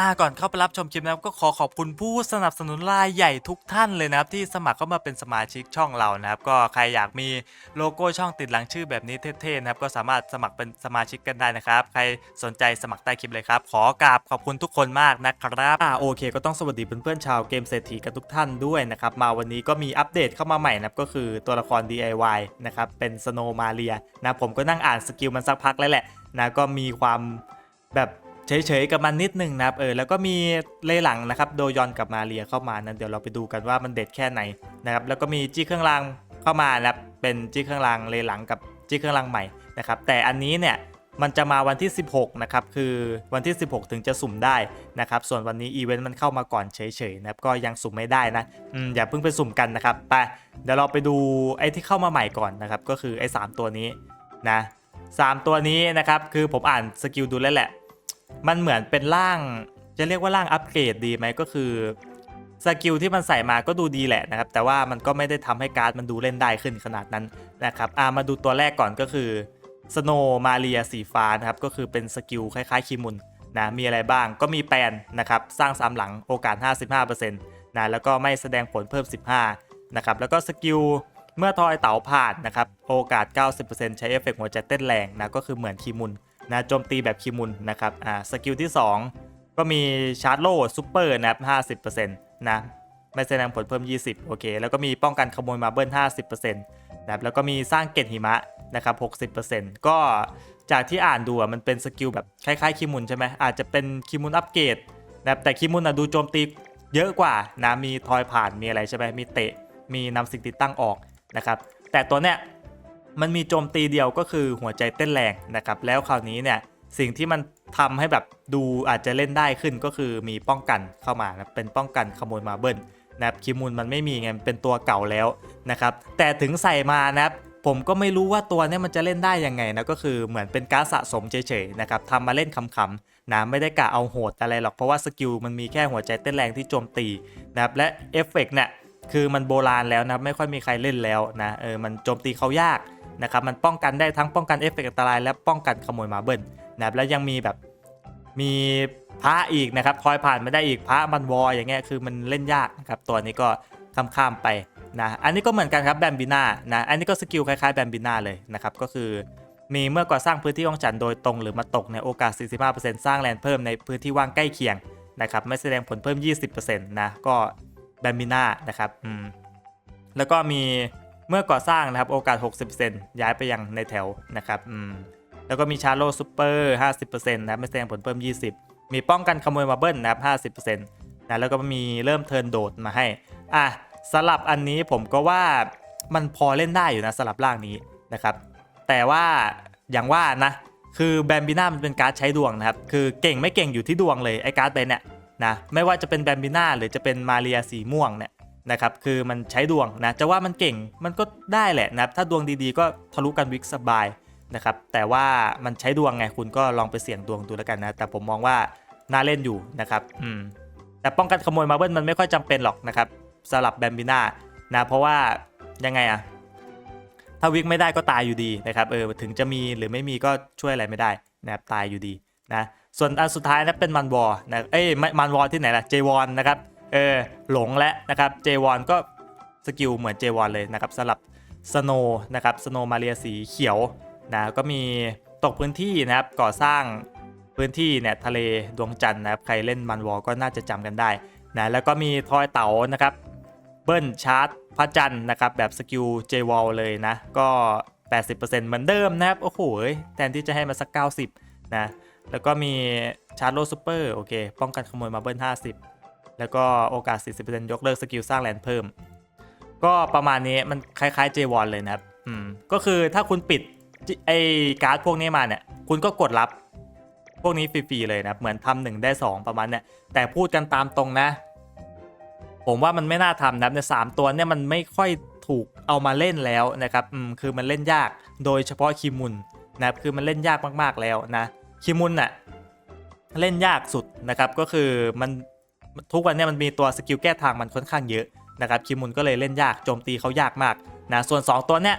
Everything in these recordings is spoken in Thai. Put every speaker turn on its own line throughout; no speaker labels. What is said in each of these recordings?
อ่าก่อนเข้าไปรับชมคลิปนะครับก็ขอขอบคุณผู้สนับสนุนรายใหญ่ทุกท่านเลยนะครับที่สมัครเข้ามาเป็นสมาชิกช่องเรานะครับก็ใครอยากมีโลโก้ช่องติดหลังชื่อแบบนี้เท่ๆนะครับก็สามารถสมัครเป็นสมาชิกกันได้นะครับใครสนใจสมัครใต้คลิปเลยครับ ขอกราบขอบคุณทุกคนมากนะครับอ่าโอเค ก็ต้องสวัสดีเพื่อนๆชาวเกมเศรษฐีกันทุกท่านด้วยนะครับมาวันนี้ก็มีอัปเดตเข้ามาใหม่นะครับก็คือตัวละคร DIY นะครับเป็นสโนมาเรียนะผมก็นั่งอ่านสกิลมันสักพักแล้วแหละนะก็มีความแบบ เฉยๆกับมันนิดนึงนะครับเออแล้วก็มีเลหลังนะครับโดยอนกับมาเรียเข้ามานั้นเดี๋ยวเราไปดูกันว่ามันเด็ดแค่ไหนนะครับแล้วก็มีจี้เครื่องรางเข้ามานะครับเป็นจี้เครื่องรางเลหลังกับจี้เครื่องรางใหม่นะครับแต่อันนี้เนี่ยมันจะมาวันที่ 16 นะครับ คือวันที่ 16 ถึงจะสุ่มได้นะครับ ส่วนวันนี้อีเวนต์มันเข้ามาก่อนเฉยๆนะครับก็ยังสุ่มไม่ได้นะอืมอย่าเพิ่งไปสุ่มกันนะครับ ไป เดี๋ยวเราไปดูไอ้ที่เข้ามาใหม่ก่อนนะครับ ก็คือไอ้สามตัวนี้นะสามตัวนี้นะครับ คือผมอ่านสกิลดูแล้วแหละ มันเหมือนเป็นร่าง จะเรียกว่าร่างอัปเกรดดีไหมก็คือสกิลที่มันใส่มาก็ดูดีแหละนะครับ แต่ว่ามันก็ไม่ได้ทำให้การ์ดมันดูเล่นได้ขึ้นขนาดนั้นนะครับอ่ามาดูตัวแรกก่อนก็คือสโนมาเรียสีฟ้านะครับ ก็คือเป็นสกิลคล้ายๆคิมุนนะมีอะไรบ้างก็มีแปนนะครับ สร้างสามหลังโอกาส 55%นะแล้วก็ไม่แสดงผลเพิ่ม 15นะครับแล้วก็สกิลเมื่อทอยเต๋าผ่านนะครับโอกาส 90%ใช้เอฟเฟกต์หัวใจเต้นแรงนะก็คือเหมือนคิมุน นะโจมตีแบบคิมุนนะครับอ่าสกิลที่ 2 ก็มีชาร์จโล่ซูเปอร์นะครับ50%นะไม่แสดงผลเพิ่ม 20 โอเค แล้วก็มีป้องกันขโมยมาเบิ้ล50%นะครับแล้วก็มีสร้างเกตหิมะนะครับ60%ก็จากที่อ่านดูอะมันเป็นสกิลแบบคล้ายๆคิมุนใช่ไหมอาจจะเป็นคิมุนอัปเกรดนะครับแต่คิมุนอะดูโจมตีเยอะกว่านะมีทอยผ่านมีอะไรใช่ไหมมีเตะมีนำสิ่งติดตั้งออกนะครับแต่ตัวเนี้ย มันมีโจมตีเดียวก็คือหัวใจเต้นแรงนะครับ แล้วคราวนี้เนี่ยสิ่งที่มันทำให้แบบดูอาจจะเล่นได้ขึ้นก็คือมีป้องกันเข้ามานะเป็นป้องกันขโมยมาเบิลนะครับคิมูลมันไม่มีไงเป็นตัวเก่าแล้วนะครับแต่ถึงใส่มานะครับผมก็ไม่รู้ว่าตัวนี้มันจะเล่นได้ยังไงนะก็คือเหมือนเป็นการสะสมเฉยๆนะครับทำมาเล่นขำๆนะไม่ได้กะเอาโหดอะไรหรอกเพราะว่าสกิลมันมีแค่หัวใจเต้นแรงที่โจมตีนะครับและเอฟเฟกต์เนี่ยคือมันโบราณแล้วนะไม่ค่อยมีใครเล่นแล้วนะเออมันโจมตีเขายาก นะครับมันป้องกันได้ทั้งป้องกันเอฟเฟกต์อันตราย และป้องกันขโมยมาเบิลนะครับแล้วยังมีแบบมีพระอีกนะครับคอยผ่านไม่ได้อีกพระมันวออย่างเงี้ยคือมันเล่นยากนะครับตัวนี้ก็ข้ามๆไปนะอันนี้ก็เหมือนกันครับแบมบิน่านะอันนี้ก็สกิลคล้ายๆแบมบิน่าเลยนะครับก็คือมีเมื่อก่อสร้างพื้นที่ของจันโดยตรงหรือมาตกในโอกาส 45%สร้างแลนด์เพิ่มในพื้นที่ว่างใกล้เคียงนะครับไม่แสดงผลเพิ่ม 20%นะก็แบมบิน่านะครับอืมแล้วก็มี เมื่อก่อสร้างนะครับโอกาส 60%ย้ายไปยังในแถวนะครับอืมแล้วก็มีชาร์โลซูเปอร์50%นะไม่แสดงผลเพิ่ม 20 มีป้องกันขโมยมาเบิ้ลนะครับ50%นะแล้วก็มีเริ่มเทิร์นโดดมาให้อะสลับอันนี้ผมก็ว่ามันพอเล่นได้อยู่นะสลับร่างนี้นะครับ แต่ว่าอย่างว่านะคือแบมบิน่ามันเป็นการ์ดใช้ดวงนะครับ คือเก่งไม่เก่งอยู่ที่ดวงเลยไอ้การ์ดใบเนี่ยนะไม่ว่าจะเป็นแบมบิน่าหรือจะเป็นมาเรียสีม่วงเนี่ย นะครับคือมันใช้ดวงนะจะว่ามันเก่งมันก็ได้แหละนะถ้าดวงดีๆ ก็ทะลุกันวิกสบายนะครับแต่ว่ามันใช้ดวงไงคุณก็ลองไปเสี่ยงดวงดูแล้วกันนะแต่ผมมองว่าน่าเล่นอยู่นะครับอืมแต่ป้องกันขโมยมาเบิ้ลมันไม่ค่อยจำเป็นหรอกนะครับสลับแบมบิน่านะเพราะว่ายังไงอะถ้าวิกไม่ได้ก็ตายอยู่ดีนะครับเออถึงจะมีหรือไม่มีก็ช่วยอะไรไม่ได้นะครับตายอยู่ดีนะส่วนอันสุดท้ายนะเป็นมันวอร์นะเอ้ยไม่มันวอร์ที่ไหนล่ะเจวอนนะครับ เออหลงและนะครับเจวอนก็สกิลเหมือนเจวอนเลยนะครับสลับสโนนะครับสโนมาเรียสีเขียวนะก็มีตกพื้นที่นะครับก่อสร้างพื้นที่เนี่ยทะเลดวงจันทร์นะครับใครเล่นมันวอลก็น่าจะจำกันได้นะแล้วก็มีทอยเต๋านะครับเบิ้ลชาร์จพระจันทร์นะครับแบบสกิลเจวอลเลยนะก็ 80%เหมือนเดิมนะครับโอ้โหแทนที่จะให้มาสัก 90นะแล้วก็มีชาร์จโลซูเปอร์โอเคป้องกันขโมยมาเบิ้ล50 แล้วก็โอกาส 40%ยกเลิกสกิลสร้างแลนด์เพิ่ม ก็ประมาณนี้มันคล้ายๆ J1 เลยนะครับอืมก็คือถ้าคุณปิดไอการ์ดพวกนี้มาเนี่ย คุณก็กดรับพวกนี้ฟรีๆเลยนะครับเหมือนทำหนึ่งได้2ประมาณเนี่ยแต่พูดกันตามตรงนะ ผมว่ามันไม่น่าทำนะครับในสามตัวเนี่ยมันไม่ค่อยถูกเอามาเล่นแล้วนะครับอืมคือมันเล่นยากโดยเฉพาะคิมุนนะครับคือมันเล่นยากมากๆแล้วนะคิมุนน่ะเล่นยากสุดนะครับก็คือมัน ทุกวันนี้มันมีตัวสกิลแก้ทางมันค่อนข้างเยอะนะครับคิมุนก็เลยเล่นยากโจมตีเขายากมากนะส่วน 2 ตัวเนี้ย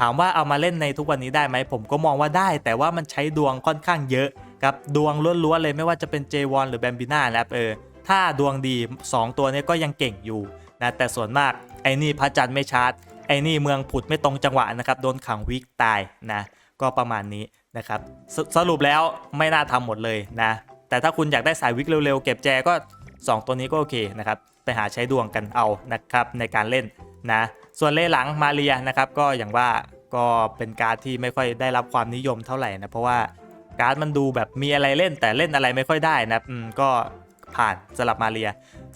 ถามว่าเอามาเล่นในทุกวันนี้ได้ไหมผมก็มองว่าได้ แต่ว่ามันใช้ดวงค่อนข้างเยอะกับดวงล้วนๆเลยไม่ว่าจะเป็น J1 หรือแบมบิน่านะครับเออถ้าดวงดี 2 ตัวนี้ก็ยังเก่งอยู่นะแต่ส่วนมากไอ้นี่พระจันทร์ไม่ชาร์จไอ้นี่เมืองผุดไม่ตรงจังหวะนะครับโดนขังวิกตายนะก็ประมาณนี้นะครับสสรุปแล้วไม่น่าทำหมดเลยนะแต่ถ้าคุณอยากได้สายวิกเร็วๆเก็บแจก็ 2 ตัวนี้ก็โอเคนะครับ ไปหาใช้ดวงกันเอานะครับในการเล่นนะ ส่วนเล่หลังมาเรียนะครับ ก็อย่างว่าก็เป็นการ์ดที่ไม่ค่อยได้รับความนิยมเท่าไหร่นะ เพราะว่าการ์ดมันดูแบบมีอะไรเล่นแต่เล่นอะไรไม่ค่อยได้นะก็ผ่านสลับมาเรีย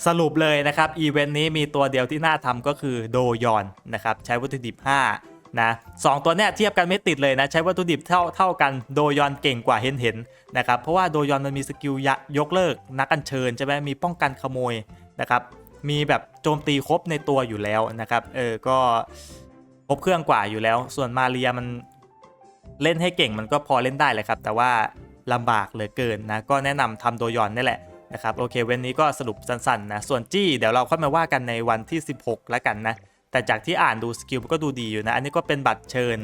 สรุปเลยนะครับอีเวนต์นี้มีตัวเดียวที่น่าทำก็คือโดยอนนะครับใช้วัตถุดิบ 5 นะสองตัวเนี้ยเทียบกันไม่ติดเลยนะ ใช้วัตถุดิบเท่าเท่ากันโดยอนเก่งกว่าเห็นเห็นนะครับเพราะว่าโดยอนมันมีสกิลยยกเลิกนักอัญเชิญใช่ไหมมีป้องกันขโมยนะครับมีแบบโจมตีครบในตัวอยู่แล้วนะครับเออก็ครบเครื่องกว่าอยู่แล้ว ส่วนมาเรียมันเล่นให้เก่งมันก็พอเล่นได้แหละครับ แต่ว่าลำบากเหลือเกินนะก็แนะนำทำโดยอนนี่แหละนะครับโอเคเว้นนี้ก็สรุปสั้นๆนะส่วนจี้เดี๋ยวเราค่อยมาว่ากันในวันที่ 16 แล้วกันนะ แต่จากที่อ่านดูสกิลก็ดูดีอยู่นะ อันนี้ก็เป็นบัตรเชิญ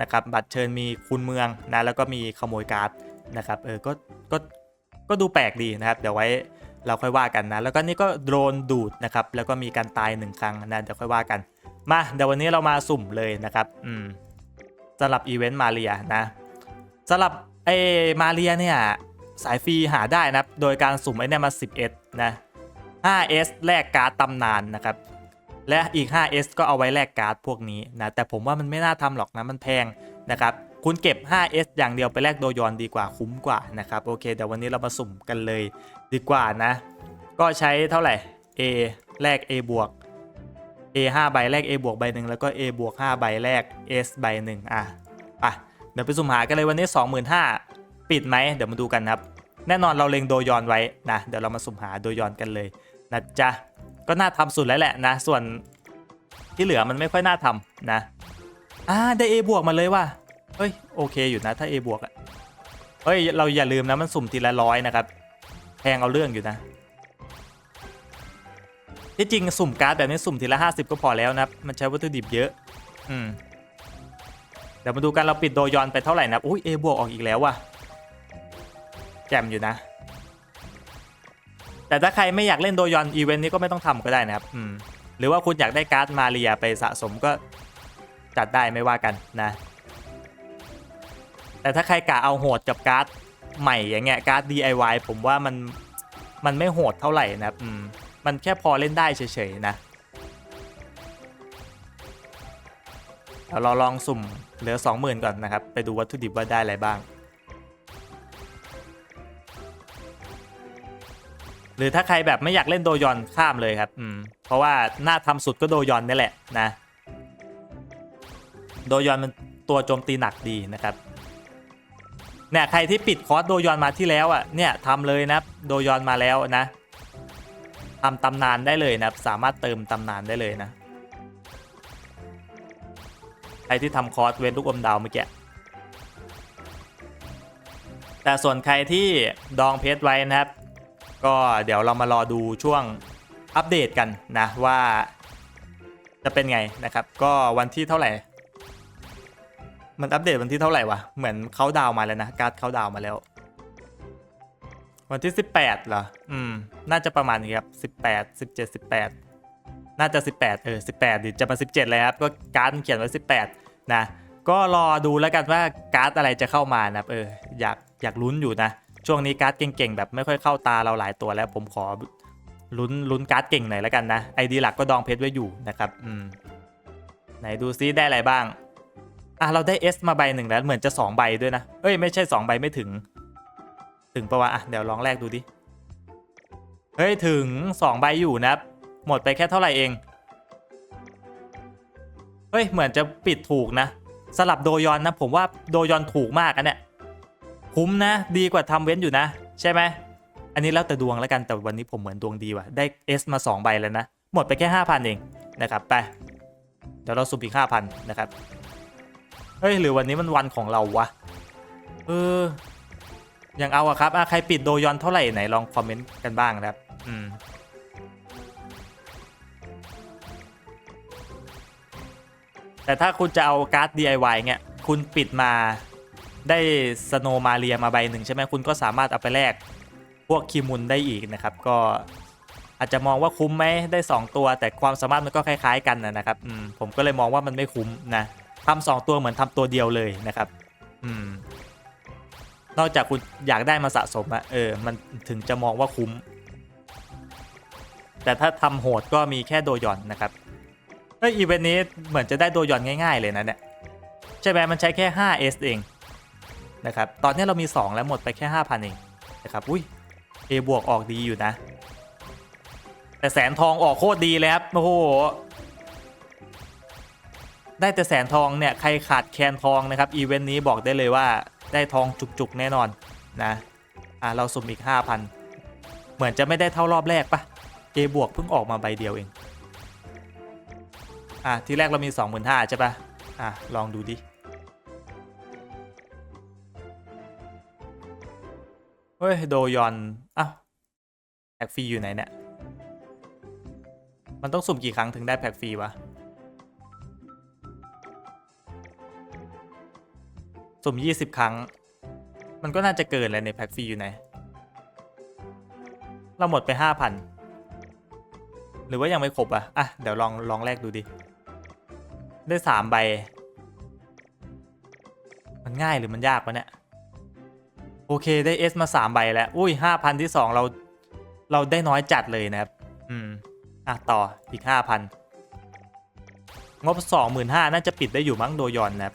นะครับ บัตรเชิญมีคุณเมืองนะ แล้วก็มีขโมยการ์ดนะครับ เออ ก็ ก็ ก็ดูแปลกดีนะครับ เดี๋ยวไว้เราค่อยว่ากันนะ แล้วก็นี่ก็โดรนดูดนะครับ แล้วก็มีการตายหนึ่งครั้งนะ เดี๋ยวค่อยว่ากัน มาเดี๋ยววันนี้เรามาสุ่มเลยนะครับ อืมสำหรับอีเวนต์มาเรียนะสำหรับไอ้มาเรียเนี่ยสายฟรีหาได้นะครับ โดยการสุ่มไอ้เนี่ยมา 11 นะ 5S แลกการ์ดตำนานนะครับ และอีก 5S ก็เอาไว้แลกการ์ดพวกนี้นะแต่ผมว่ามันไม่น่าทำหรอกนะมันแพงนะครับคุณเก็บ 5S อย่างเดียวไปแลกโดยอนดีกว่าคุ้มกว่านะครับโอเคเดี๋ยววันนี้เรามาสุ่มกันเลยดีกว่านะ ก็ใช้เท่าไหร่ A แลก A บวก A 5ใบแลก A บวกใบหนึ่งแล้วก็ A บวก5ใบแลก S ใบหนึ่งอะไปเดี๋ยวไปสุ่มหากันเลยวันนี้ 25,000ปิดไหมเดี๋ยวมาดูกันครับ แน่นอนเราเล็งโดยอนไว้นะเดี๋ยวเรามาสุ่มหาโดยอนกันเลยนะจ๊ะ ก็น่าทำสุดแล้วแหละนะ ส่วนที่เหลือมันไม่ค่อยน่าทำนะอ่าได้ A บวกมาเลยว่ะเฮ้ยโอเคอยู่นะถ้า A บวกอะเฮ้ยเราอย่าลืมนะมันสุ่มทีละร้อยนะครับแพงเอาเรื่องอยู่นะที่จริงสุ่มการ์ดแบบนี้สุ่มทีละ 50 ก็พอแล้วนะครับ มันใช้วัตถุดิบเยอะ อืม เดี๋ยวมาดูกันเราปิดโดยอนไปเท่าไหร่นะอุ้ย A บวกออกอีกแล้วว่ะ แจ่มอยู่นะ แต่ถ้าใครไม่อยากเล่นโดยอนอีเวนต์นี้ก็ไม่ต้องทำก็ได้นะครับอืมหรือว่าคุณอยากได้การ์ดมาเรียไปสะสมก็จัดได้ไม่ว่ากันนะ แต่ถ้าใครกะเอาโหดกับการ์ดใหม่อย่างเงี้ยการ์ด DIY ผมว่ามันมันไม่โหดเท่าไหร่นะครับอืมมันแค่พอเล่นได้เฉยๆนะเดี๋ยวเราลองสุ่มเหลือ 20,000 ก่อนนะครับ ไปดูวัตถุดิบว่าได้อะไรบ้าง หรือถ้าใครแบบไม่อยากเล่นโดยอนข้ามเลยครับอืมเพราะว่าหน้าทำสุดก็โดยอนนี่แหละนะ โดยอนมันตัวโจมตีหนักดีนะครับเนี่ยใครที่ปิดคอร์สโดยอนมาที่แล้วอะเนี่ยทำเลยนะโดยอนมาแล้วนะทำตำนานได้เลยนะสามารถเติมตำนานได้เลยนะใครที่ทำคอร์สเว้นลูกอมดาวเมื่อกี้แต่ส่วนใครที่ดองเพชรไว้นะครับ ก็เดี๋ยวเรามารอดูช่วงอัปเดตกันนะว่า จะเป็นไงนะครับ ก็วันที่เท่าไหร่ มันอัปเดตวันที่เท่าไหร่วะเหมือนเขาดาวมาแล้วนะการ์ดเขาดาวมาแล้ว วันที่ 18เหรออืม น่าจะประมาณนี้ครับ18 17 18 น่าจะ 18เออ18ดิจะมา 17เลยครับก็การ์ดเขียนไว้ 18 นะก็รอดูแล้วกันว่าการ์ดอะไรจะเข้ามานะครับเอออยากอยากลุ้นอยู่นะ ช่วงนี้การ์ดเก่งๆ แบบไม่ค่อยเข้าตาเราหลายตัวแล้วผมขอลุ้นลุ้นการ์ดเก่งหน่อยแล้วกันนะไอดีหลักก็ดองเพชรไว้อยู่นะครับอืมไหนดูซิได้อะไรบ้างอะเราได้ S มาใบหนึ่งแล้วเหมือนจะ 2 ใบด้วยนะเอ้ยไม่ใช่ 2 ใบไม่ถึง ถึงปะวะอะเดี๋ยวลองแลกดูดิเฮ้ยถึง 2 ใบอยู่นะหมดไปแค่เท่าไหร่เองเฮ้ยเหมือนจะปิดถูกนะ สลับโดยอนนะ ผมว่าโดยอนถูกมากอันเนี้ย คุ้มนะ ดีกว่าทำเว้นอยู่นะ ใช่ไหม อันนี้แล้วแต่ดวงแล้วกันแต่วันนี้ผมเหมือนดวงดีว่ะได้ S มา 2 ใบแล้วนะ หมดไปแค่ 5,000 เองนะครับไปเดี๋ยวเราสุ่มอีก 5,000 นะครับ เฮ้ย หรือวันนี้มันวันของเราวะ เออยังเอาอะครับอะใครปิดโดยอนเท่าไหร่ไหนลองคอมเมนต์กันบ้างนะครับ อืมแต่ถ้าคุณจะเอาการ์ด DIY เงี้ย คุณปิดมา ได้สโนมาเรียมาใบหนึ่งใช่ไหมคุณก็สามารถเอาไปแลกพวกคีมุนได้อีกนะครับ ก็อาจจะมองว่าคุ้มไหมได้ 2 ตัว แต่ความสามารถมันก็คล้าย ๆ กันนะครับอืมผมก็เลยมองว่ามันไม่คุ้มนะทำสองตัวเหมือนทำตัวเดียวเลยนะครับอืมนอกจากคุณอยากได้มาสะสมอะเออมันถึงจะมองว่าคุ้ม แต่ถ้าทำโหดก็มีแค่โดยอนนะครับเอ้ยอีเวนต์นี้เหมือนจะได้โดยอนง่าย ๆ เลยนะเนี่ยใช่ไหมมันใช้แค่ 5S เอง นะครับ ตอนนี้เรามี 2 แล้วหมดไปแค่ 5,000 เองนะครับ อุ้ย A บวกออกดีอยู่นะ แต่แสนทองออกโคตรดีเลยครับโอ้โห ได้แต่แสนทองเนี่ย ใครขาดแคนทองนะครับ อีเวนต์นี้บอกได้เลยว่าได้ทองจุกๆ แน่นอนนะ อะเราสุ่มอีก 5,000 เหมือนจะไม่ได้เท่ารอบแรกปะ A บวกเพิ่งออกมาใบเดียวเอง อะที่แรกเรามี 25,000ใช่ปะอะลองดูดิ เฮ้ย โดยอนอ้าวแพ็กฟรีอยู่ไหนเนี่ย มันต้องสุ่มกี่ครั้งถึงได้แพ็กฟรีวะ สุ่ม 20 ครั้ง มันก็น่าจะเกินเลยในแพ็กฟรีอยู่ไหน เราหมดไป 5,000 หรือว่ายังไม่ครบอะอะ เดี๋ยวลองลองแลกดูดิ ได้ 3 ใบ มันง่ายหรือมันยากวะเนี่ย โอเคได้ S มา3ใบแล้ว อุ้ย5,000 ที่ 2 เรา เราได้น้อยจัดเลยนะครับ อืม อะ ต่ออีก 5,000 งบ 25,000น่าจะปิดได้อยู่มั้งโดยอนนะครับ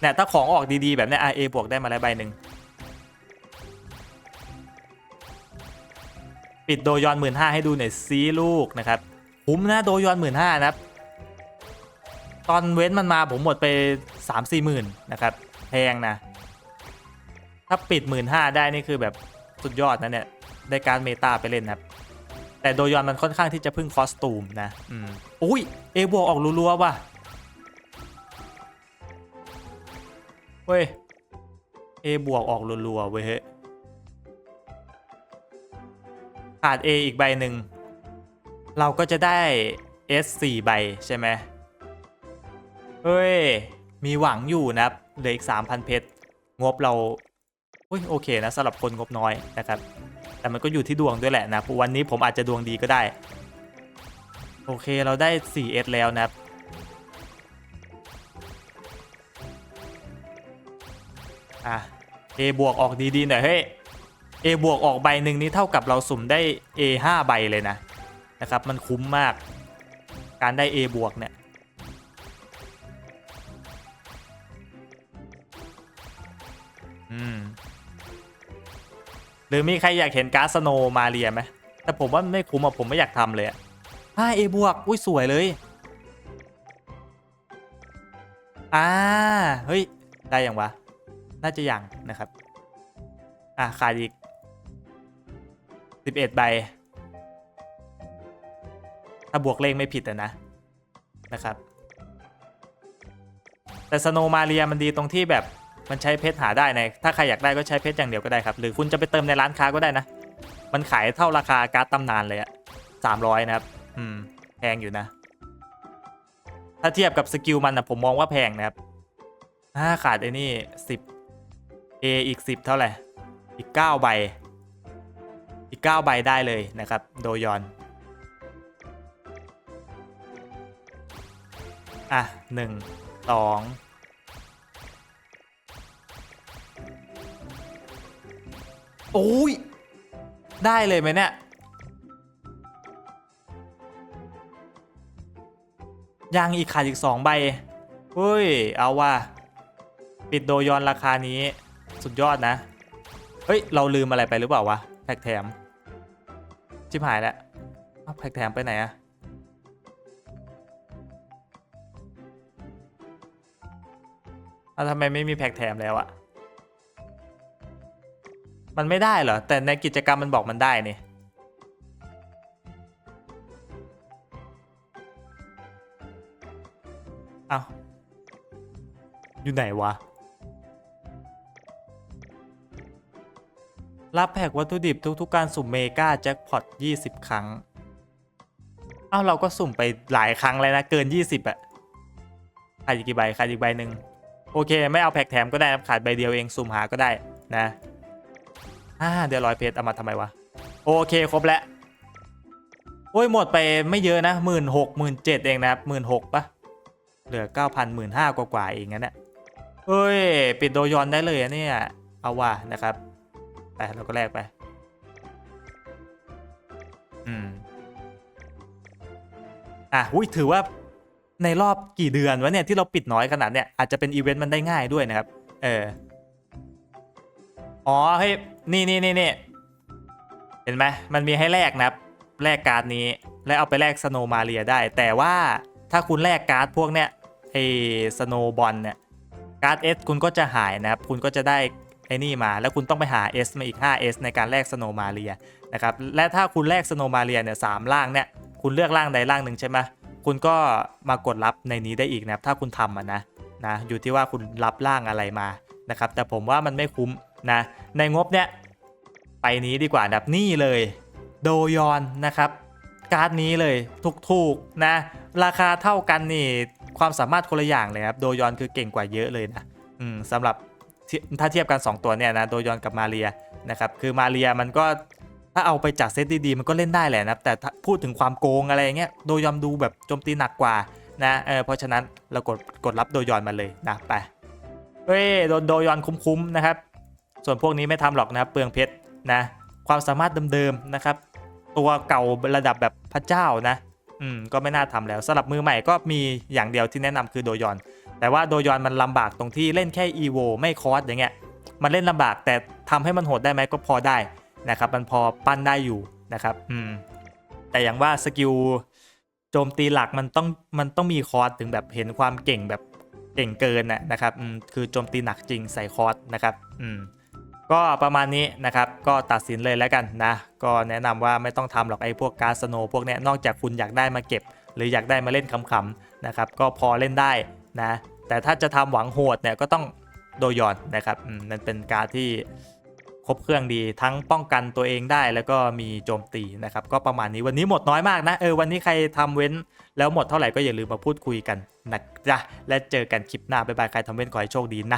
เนี่ยถ้าของออกดีๆ แบบเนี้ย RA บวกได้มาแล้วใบหนึ่งปิดโดยอน15,000ให้ดูหน่อยซีลูกนะครับคุ้มนะโดยอน15,000นะครับ ตอนเว้นมันมาผมหมดไป3-4หมื่นนะครับ แพงนะ ถ้าปิด15,000ได้นี่คือแบบสุดยอดนะเนี่ย ได้การเมตาไปเล่นนะแต่โดยอนมันค่อนข้างที่จะพึ่งคอสตูมนะ อืม อุ้ย เอบวกออกรัวๆว่ะ เว้ย A บวกออกรัวๆเว้ยเฮขาด A อีกใบหนึ่ง เราก็จะได้ S 4ใบใช่ไหมเฮ้ย มีหวังอยู่นะเหลืออีก 3,000 เพชร งบเรา อุ้ยโอเคนะสำหรับคนงบน้อยนะครับ แต่มันก็อยู่ที่ดวงด้วยแหละนะวันนี้ผมอาจจะดวงดีก็ได้ โอเคเราได้ 4S แล้วนะครับอะ A บวกออกดีๆหน่อยเฮ้ย A บวกออกใบหนึ่งนี้เท่ากับเราสุ่มได้ A 5ใบเลยนะนะครับ มันคุ้มมาก การได้ A บวกเนี่ย หรือมีใครอยากเห็นการ์ดสโนมาเรียไหมแต่ผมว่าไม่คุ้มอะผมไม่อยากทำเลยอะอ่า A บวกอุ้ยสวยเลยอ่าเฮ้ย ได้ยังวะ น่าจะยังนะครับ อะขาดอีก11ใบ ถ้าบวกเลขไม่ผิดอะนะ นะครับ แต่สโนมาเรียมันดีตรงที่แบบ มันใช้เพชรหาได้ในถ้าใครอยากได้ก็ใช้เพชรอย่างเดียวก็ได้ครับ หรือคุณจะไปเติมในร้านค้าก็ได้นะ มันขายเท่าราคาการ์ดตำนานเลยอะ300นะครับ อืม แพงอยู่นะ ถ้าเทียบกับสกิลมันนะผมมองว่าแพงนะครับอ่าขาดไอ้นี่10 A อีก10เท่าไหร่ อีก9ใบ อีก9ใบได้เลยนะครับ โดยอน อะ1 2 โอ้ย ได้เลยไหมเนี่ย ยังอีกขาดอีก2ใบเฮ้ย เอาว่า ปิดโดยอนราคานี้ สุดยอดนะ เฮ้ย เราลืมอะไรไปหรือเปล่าวะ แพ็กแถม ชิบหายแล้วแพ็กแถมไปไหนอะเอาทำไมไม่มีแพ็กแถมแล้วอะ มันไม่ได้เหรอ แต่ในกิจกรรมมันบอกมันได้นี่เอาอยู่ไหนวะ รับแพ็กวัตถุดิบทุกๆการสุ่มเมกาแจ็คพอต 20 ครั้ง เอ้าเราก็สุ่มไปหลายครั้งแล้วนะ เกิน 20อะขาดอีกกี่ใบขาดอีกใบหนึ่งโอเค ไม่เอาแพ็กแถมก็ได้ขาดใบเดียวเองสุ่มหาก็ได้นะ อ่าเดี๋ยวร้อยเพชรเอามาทำไมวะ โอเคครบแล้วโอ้ยหมดไปไม่เยอะนะหมื่นหกหมื่นเจ็ดเองนะครับหมื่นหกปะเหลือเก้าพันหมื่นห้ากว่าๆเองงั้นแหละเอ้ย ปิดโดยอนได้เลยอะเนี่ย เอาว่านะครับ ไปเราก็แลกไป อืม อะอุ้ยถือว่าในรอบกี่เดือนวะเนี่ยที่เราปิดน้อยขนาดเนี่ยอาจจะเป็นอีเวนต์มันได้ง่ายด้วยนะครับ เออ อ๋อเฮ้ยนี่นี่นี่นี่เห็นไหมมันมีให้แลกนะครับแลกการ์ดนี้และเอาไปแลกสโนมาเรียได้ แต่ว่าถ้าคุณแลกการ์ดพวกเนี้ยไอ้สโนบอลเนี่ยการ์ด S คุณก็จะหายนะครับ คุณก็จะได้ไอ้นี่มา แล้วคุณต้องไปหา S มาอีก 5S ในการแลกสโนมาเรียนะครับ และถ้าคุณแลกสโนมาเรียเนี่ยสามร่างเนี่ย คุณเลือกร่างใดร่างหนึ่งใช่ไหมคุณก็มากดรับในนี้ได้อีกนะครับ ถ้าคุณทำอะนะนะ อยู่ที่ว่าคุณรับร่างอะไรมานะครับ แต่ผมว่ามันไม่คุ้ม นะในงบเนี้ยไปนี้ดีกว่านะครับนี่เลย โดยอนนะครับการ์ดนี้เลยถูกๆนะราคาเท่ากันนี่ความสามารถคนละอย่างเลยครับโดยอนคือเก่งกว่าเยอะเลยนะอืมสำหรับถ้าเทียบกัน 2 ตัวเนี่ยนะโดยอนกับมาเรียนะครับคือมาเรียมันก็ถ้าเอาไปจัดเซตดีๆมันก็เล่นได้แหละนะแต่พูดถึงความโกงอะไรเงี้ยโดยอนดูแบบโจมตีหนักกว่านะเออเพราะฉะนั้นเรากดกดรับโดยอนมาเลยนะไปเฮ้ยโดนโดยอนคุ้มๆนะครับ ส่วนพวกนี้ไม่ทำหรอกนะครับเปลืองเพชรนะ ความสามารถเดิมๆนะครับ ตัวเก่าระดับแบบพระเจ้านะ อืมก็ไม่น่าทำแล้วสำหรับมือใหม่ก็มีอย่างเดียวที่แนะนำคือโดยอน แต่ว่าโดยอนมันลำบากตรงที่เล่นแค่ EVO ไม่คอร์สอย่างเงี้ยมันเล่นลำบากแต่ทำให้มันโหดได้ไหมก็พอได้นะครับมันพอปั้นได้อยู่นะครับอืมแต่อย่างว่าสกิลโจมตีหลักมันต้องมันต้องมีคอร์สถึงแบบเห็นความเก่งแบบเก่งเกินนะนะครับอืมคือโจมตีหนักจริงใส่คอร์สนะครับ อืม ก็ประมาณนี้นะครับก็ตัดสินเลยแล้วกันนะก็แนะนำว่าไม่ต้องทำหรอกไอ้พวกการสโนพวกนี้นอกจากคุณอยากได้มาเก็บ หรืออยากได้มาเล่นขำๆนะครับก็พอเล่นได้นะแต่ถ้าจะทำหวังโหดเนี่ยก็ต้องโดยอนนะครับอืมมันเป็นการที่ครบเครื่องดีทั้งป้องกันตัวเองได้แล้วก็มีโจมตีนะครับก็ประมาณนี้วันนี้หมดน้อยมากนะเออวันนี้ใครทำเว้นแล้วหมดเท่าไหร่ก็อย่าลืมมาพูดคุยกันนะจ๊ะและเจอกันคลิปหน้าบ๊ายบายใครทำเว้นขอให้โชคดีนะ